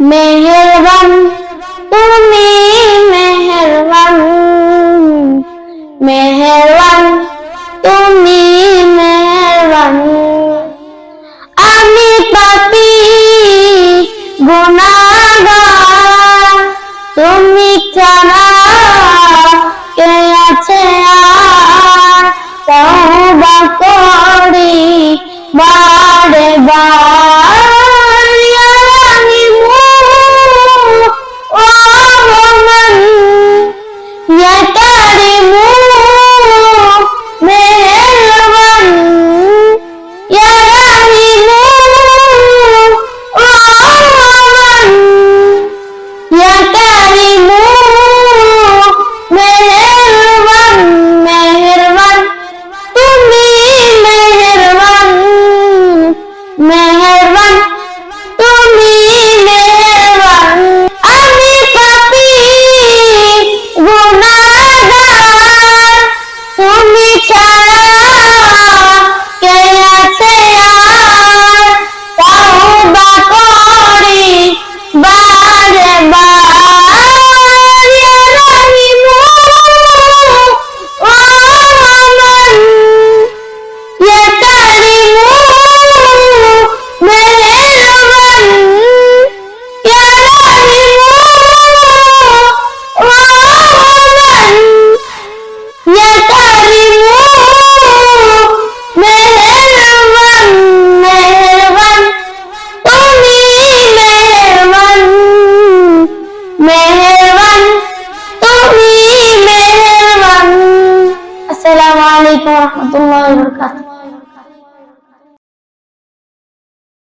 মেহেরবান তুমি মেহেরবান। মেহেরবান তুমি মেহেরবান। আমি পাপি গুনাহগার তুমি ছাড়া কে আছে আর? মেহেরবান তুমি মেহেরবান আমি পাপী গুনাহগার তুমি ছাড়া মেহেরবান তুমি মেহেরবান আসসালামু আলাইকুম ওয়া রাহমাতুল্লাহি ওয়া বারাকাতুহু।